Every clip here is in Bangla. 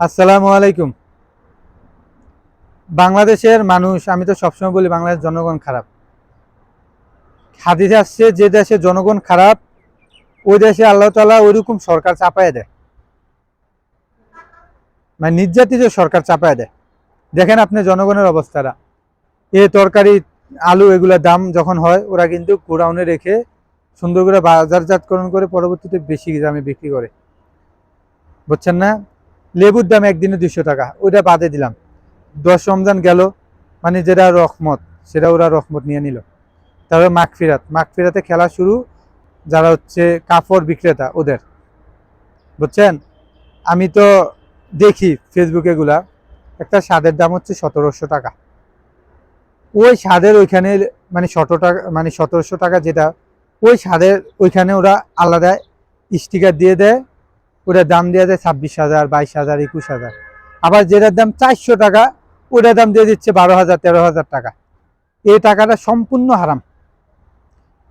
আসসালামু আলাইকুম। বাংলাদেশের মানুষ, আমি তো সবসময় বলি বাংলাদেশের জনগণ খারাপ। হাদিসে আসছে, যে দেশে জনগণ খারাপ, ওই দেশে আল্লাহ তালা ওইরকম সরকার চাপায় দেয়। মানে নির্যাতিত সরকার চাপায় দেয়। দেখেন আপনি জনগণের অবস্থাটা। এ তরকারি, আলু এগুলোর দাম যখন হয়, ওরা কিন্তু গোডাউনে রেখে সুন্দর করে বাজারজাতকরণ করে পরবর্তীতে বেশি দামে বিক্রি করে। বুঝছেন না? লেবুর দাম একদিনে দুশো টাকা। ওইটা বাদে দিলাম। দশ রমজান গেল মানে যেটা রহমত, সেটা ওরা রহমত নিয়ে নিল। তারপরে মাগফিরাত মাগফিরাতে খেলা শুরু, যারা হচ্ছে কাপড় বিক্রেতা, ওদের। বুঝছেন? আমি তো দেখি ফেসবুকে গুলা, একটা স্বাদের দাম হচ্ছে সতেরোশো টাকা। ওই স্বাদের ওইখানে মানে শত টাকা মানে সতেরোশো টাকা যেটা, ওই স্বাদের ওইখানে ওরা আলাদা স্টিকার দিয়ে দেয় ওটার দাম দেওয়া যায় ছাব্বিশ হাজার, বাইশ হাজার, একুশ হাজার। আবার যেটার দাম চারশো টাকা, ওটার দাম দিয়ে দিচ্ছে বারো হাজার, তেরো হাজার টাকা। এই টাকাটা সম্পূর্ণ হারাম।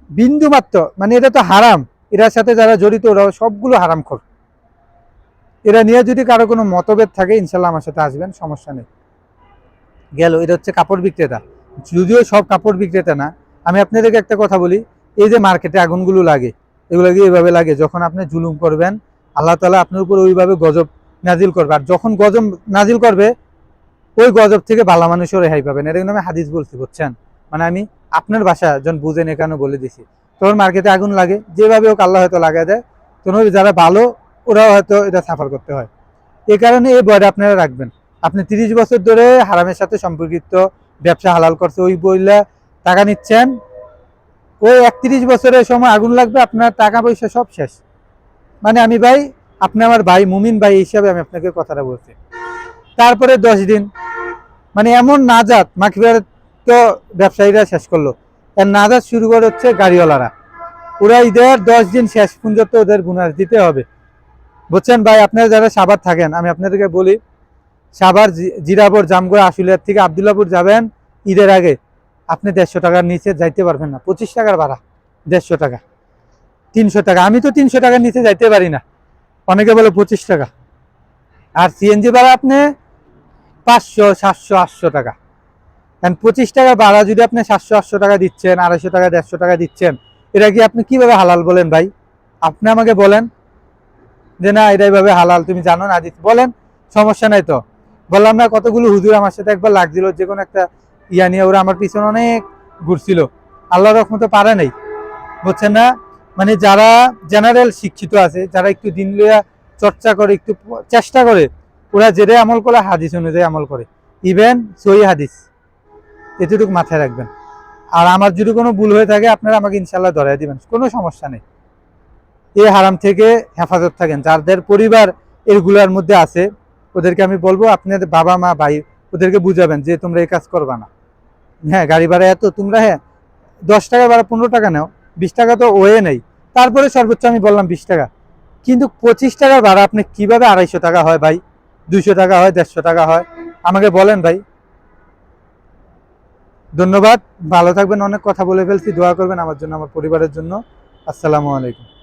বিন্দু মাত্র মানে এটা তো হারাম। এটার সাথে যারা জড়িত, ওরা সবগুলো হারাম খোর এরা নিয়ে যদি কারও কোনো মতভেদ থাকে, ইনশাল্লাহ আমার সাথে আসবেন, সমস্যা নেই। গেল, এটা হচ্ছে কাপড় বিক্রেতা। যদিও সব কাপড় বিক্রেতা না, আমি আপনাদেরকে একটা কথা বলি, এই যে মার্কেটে আগুনগুলো লাগে, এগুলো এভাবে লাগে? যখন আপনি জুলুম করবেন আল্লাহ তালা আপনার উপর ওইভাবে গজব নাজিল করবে। আর যখন গজব নাজিল করবে, ওই গজব থেকে ভালো মানুষও রেহাই পাবেন। কিন্তু আমি হাদিস বলছি, বুঝছেন? মানে আমি আপনার বাসা যখন বুঝেন এখানে বলে দিছি। তখন মার্কেটে আগুন লাগে, যেভাবে হোক আল্লাহ হয়তো লাগাই দেয়। তখন যারা ভালো, ওরাও হয়তো এটা সাফার করতে হয়। এই কারণে এই বইটা আপনারা রাখবেন। আপনি তিরিশ বছর ধরে হারামের সাথে সম্পর্কিত, ব্যবসা হালাল করছে, ওই বইলা টাকা নিচ্ছেন। ওই একত্রিশ বছরের সময় আগুন লাগবে, আপনার টাকা পয়সা সব শেষ। মানে আমি ভাই, আপনি আমার ভাই, মুমিন ভাই হিসাবে আমি আপনাকে কথাটা বলছি। তারপরে দশ দিন মানে এমন নাজাত মাখিবার তো ব্যবসায়ীরা শেষ করল। এর নাজাত শুরু করে হচ্ছে গাড়িওয়ালারা। ওরা ঈদের দশ দিন শেষ পর্যন্ত ওদের গুনার দিতে হবে। বুঝছেন ভাই, আপনারা যারা সাবার থাকেন, আমি আপনাদেরকে বলি সাবার জিরাপুর জামগড়া আশুলিয়ার থেকে আবদুল্লাপুর যাবেন ঈদের আগে। আপনি দেড়শো টাকার নিচে যাইতে পারবেন না। পঁচিশ টাকার ভাড়া, দেড়শো টাকা। তিনশো টাকা। আমি তো তিনশো টাকার নিচে যাইতে পারি না। অনেকে বলে পঁচিশ টাকা। আর সিএনজি ভাড়া আপনি পাঁচশো, সাতশো, আটশো টাকা। কারণ পঁচিশ টাকা ভাড়া যদি আপনি সাতশো, আটশো টাকা দিচ্ছেন, আড়াইশো টাকা, দেড়শো টাকা দিচ্ছেন, এটা কি আপনি কীভাবে হালাল বলেন ভাই? আপনি আমাকে বলেন। যে না, এটা এইভাবে হালাল, তুমি জানো না বলেন, সমস্যা নাই তো। বললাম না, কতগুলো হুজুর আমার সাথে একবার লাগছিল যে কোনো একটা ইয়া নিয়ে ওরা আমার পিছনে অনেক ঘুরছিল। আল্লাহ রহমতে পারে নাই। বুঝছেন না? মানে যারা জেনারেল শিক্ষিত আছে, যারা একটু দিন লইয়া চর্চা করে, একটু চেষ্টা করে, ওরা যেটাই আমল করে, হাদিস অনুযায়ী আমল করে। ইভেন সই হাদিস। এতটুকু মাথায় রাখবেন। আর আমার যদি কোনো ভুল হয়ে থাকে, আপনারা আমাকে ইনশাল্লাহ ধরাই দিবেন। কোনো সমস্যা নেই। এই হারাম থেকে হেফাজত থাকেন। যাদের পরিবার এগুলার মধ্যে আছে, ওদেরকে আমি বলব, আপনাদের বাবা মা, ভাই, ওদেরকে বুঝাবেন যে তোমরা এই কাজ করবা না। হ্যাঁ গাড়ি ভাড়া এত, তোমরা হ্যাঁ দশ টাকা ভাড়া পনেরো টাকা নাও, বিশ টাকা তো ওয়ে নেই। তারপরে সর্বোচ্চ আমি বললাম বিশ টাকা। কিন্তু পঁচিশ টাকা ভাড়া আপনি কীভাবে আড়াইশো টাকা হয় ভাই? দুইশো টাকা হয়, দেড়শো টাকা হয়? আমাকে বলেন ভাই। ধন্যবাদ। ভালো থাকবেন, অনেক কথা বলে ফেলছি। দোয়া করবেন আমার জন্য, আমার পরিবারের জন্য। আসসালামু আলাইকুম।